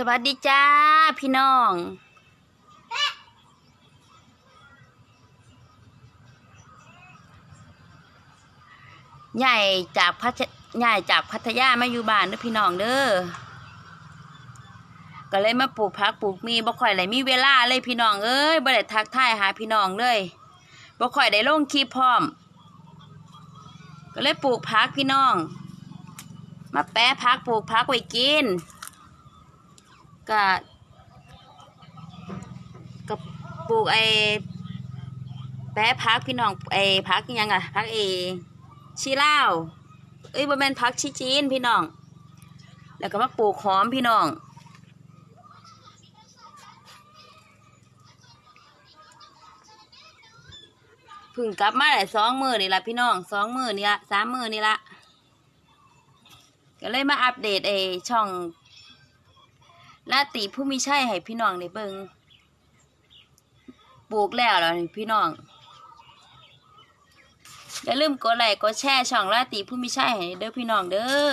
สวัสดีจ้าพี่น้อง ใหญ่จากพัทใหญ่จากพัทยามาอยู่บ้านเด้อพี่น้องเด้อ ก็เลยมาปลูกผักปลูกมีบ่ค่อยเลยมีเวลาเลยพี่น้องเอ้ยบ่ได้ทักทายหาพี่น้องเลยบ่ค่อยได้ลงคลิปพร้อม ก็เลยปลูกผักพี่น้อง มาแปะผักปลูกผักไว้กิน ก็ก็ปลูกไอ้แปะพักพี่น้องไอ้พักยังอะพักเอชีลาวเอ้ยบ่แมนพักชีจีนพี่น้อง แล้วก็มาปลูกหอมพี่น้องพึ่งกลับมาได้สองมือนี่ละพี่น้องสองมือนี่ละสามมือนี่ละก็เลยมาอัปเดตไอ้ช่อง ลาติผู้มีชัยให้พี่น้องได้เบิงปลูกแล้วแล้วพี่น้อง อย่าลืมกดไลค์กดแชร์ช่องลาติผู้มีชัยให้เด้อพี่น้องเด้อ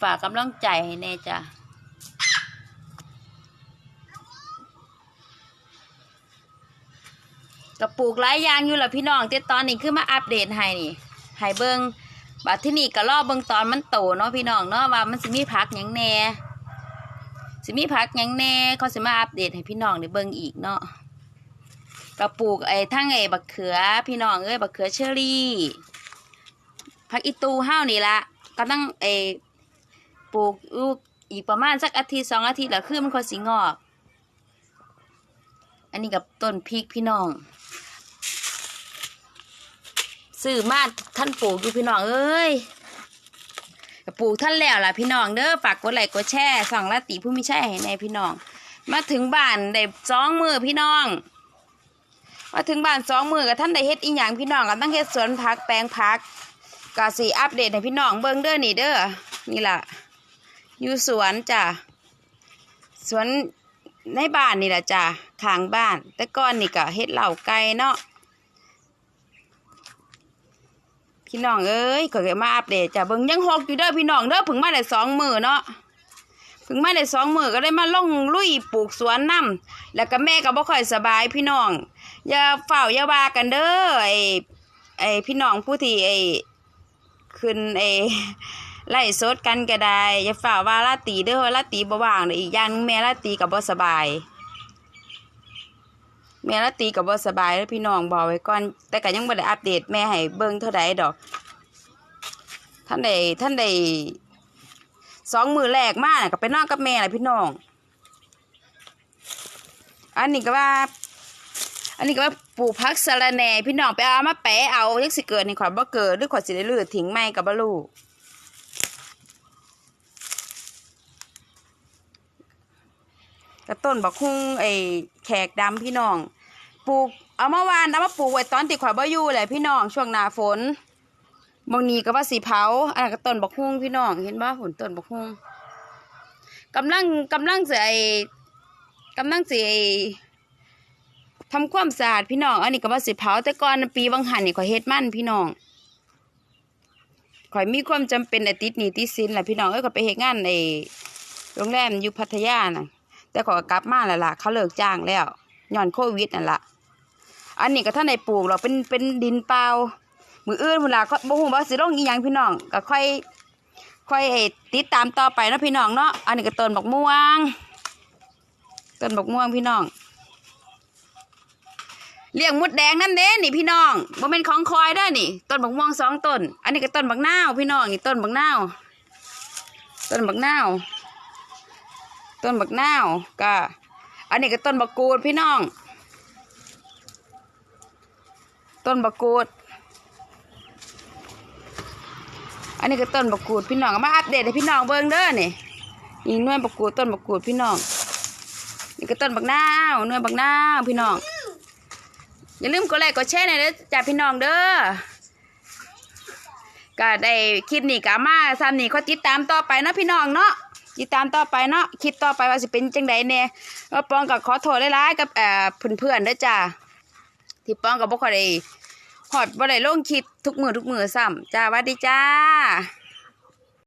ฝากกำลังใจให้แน่จ้ะก็ปลูกหลายอย่างอยู่แหละพี่น้องแต่ตอนนี้คือมาอัปเดตให้นี่ให้เบิงบัดที่นี่ก็รอเบิงตอนมันโตเนาะพี่น้องเนาะว่ามันสิมีผักหยังแน่ สิมีผักยังแน่เขาสิมาอัปเดตให้พี่น้องได้เบิ่งอีกเนาะก็ปลูกไอ้ทั้งไอ้บักเขือ พี่น้องเอ้ยบักเขือเชอรี่ผักอีตูห้าวนี่ละก็ต้องไอ้ปลูกลูกอีกประมาณสักอาทิตย์สองอาทิตย์แล้วคือมันค่อยสิงอก อันนี้กับต้นพริกพี่น้องซื้อมาท่านปลูกอยู่พี่น้องเอ้ย ก็ปลูกท่านแล้วล่ะพี่น้องเด้อฝากกดไลค์กดแชร์ส่องละติผู้มีแช่ให้ในพี่น้อง มาถึงบ้านได้สองมือพี่น้องมาถึงบ้านสองมือกับท่านได้เฮ็ดอีหยังพี่น้องก็ต้องเฮ็ดสวนผักแปลงผักก็สิอัปเดตให้พี่น้องเบิ่งเด้อนี่เด้อนี่ล่ะอยู่สวนจ้ะสวนในบ้านนี่ล่ะจ้ะข้างบ้าน แต่ก่อนนี่ก็เฮ็ดเหล่าไก่เนาะ พี่น้องเอ้ยก็เลยมาอัปเดตจ้ะเบิ่งยังหกอยู่เด้อพี่น้องเด้อเพิ่งมาได้สองมือเนาะเพิ่งมาได้สองมือก็ได้มาลงลุยปลูกสวนน้ำแล้วก็แม่ก็บ่ค่อยสบายพี่น้อง อย่าเฝ้าอย่าว่ากันเด้อไอ้ไอ้พี่น้องผู้ที่ไอ้ขึ้นไอ้ไล่สดกันก็ได้อย่าเฝ้าว่าลาตีเด้อลาตีบ่ว่างเด้ออีกอย่างหนึ่งแม่ลาตีก็บ่สบาย แม่ละตีกับบ่สบายแล้วพี่น้องบอกไว้ก่อน แต่ก็ยังบ่ได้อัปเดตแม่ให้เบิ่งเท่าใดดอก ท่านใดท่านใดสองมือแรกมาน่ะก็ไปนอนกับแม่แหละพี่น้อง อันนี้ก็ว่า อันนี้ก็ว่าปลูกพักสะระแหน่พี่น้องไปเอามาแปะเอายังสิเกิดนี่ขอยบ่เกิดหรือขอยสิได้ลือทิ้งไม่กับบ่รู้กระต้นบักฮุ่งไอ้ แขกดำพี่น้องปลูกเอาเมาวานเอามาปลูกไว้ตอนติดข่อยบ่อยู่แหละพี่น้องช่วงหน้าฝนบางนี้ก็ว่าสีเผาอันก็ต้นบักฮุ่งพี่น้องเห็นบ่หุ่นต้นบักฮุ่งกำลังกำลังสิไอกำลังสิไอทำความสะอาดพี่น้อง อันนี้ก็ว่าสิเผาแต่ก่อนปีบางหันนี่ข่อยเฮ็ดมันพี่น้องข่อยมีความจำเป็นอติดหนี้ติดสินแหละพี่น้องเอ้ยก็ไปเฮ็ดงานในโรงแรมอยู่พัทยาน่ะ แต่ขอกลับมาแล้วล่ะเขาเลิกจ้างแล้วย้อนโควิดนั่นล่ะอันนี้ก็ท่านในปลูกเราเป็นเป็นดินเปล่ามืออื่นพุ่นล่ะก็บ่ฮู้ว่าสิลงอีหยังพี่น้องก็ค่อยค่อยติดตามต่อไปเนาะพี่น้องเนาะอันนี้ก็ต้นบักม่วงต้นบักม่วงพี่น้องเลี้ยงมุดแดงนั่นเด้นี่พี่น้องบ่แม่นของคอยเด้นี่ต้นบักม่วงสองต้น อันนี้ก็ต้นบักนาวพี่น้องนี่ต้นบักนาวต้นบักนาว ต้นบักนาวก็อันนี้ก็ต้นบักกูดพี่น้อง ต้นบักกูด อันนี้ก็ต้นบักกูดพี่น้องมาอัปเดตให้พี่น้องเบิ่งเด้อนี่นี่นวยบักกูดต้นบักกูดพี่น้องนี่ก็ต้นบักนาวน่วยบักนาวพี่น้องอย่าลืมกดไลค์กดแชร์หน่อยเด้อจ้าพี่น้องเด้อก็ได้คลิปนี้ก็มาซ้ำนี่เขาติดตามต่อไปนะพี่น้องเนาะ ติดตามต่อไปเนาะคลิปต่อไปว่าสิเป็นจังใดเนี่ยว่าปองกับขอโทษหลายๆกับเอ่อเพื่อนๆด้อจ้าที่ปองกับบ่ค่อยได้ฮอดบ่ได้ลงคลิปทุกมือทุกมือซ้ำจ้าวัดดีจ้า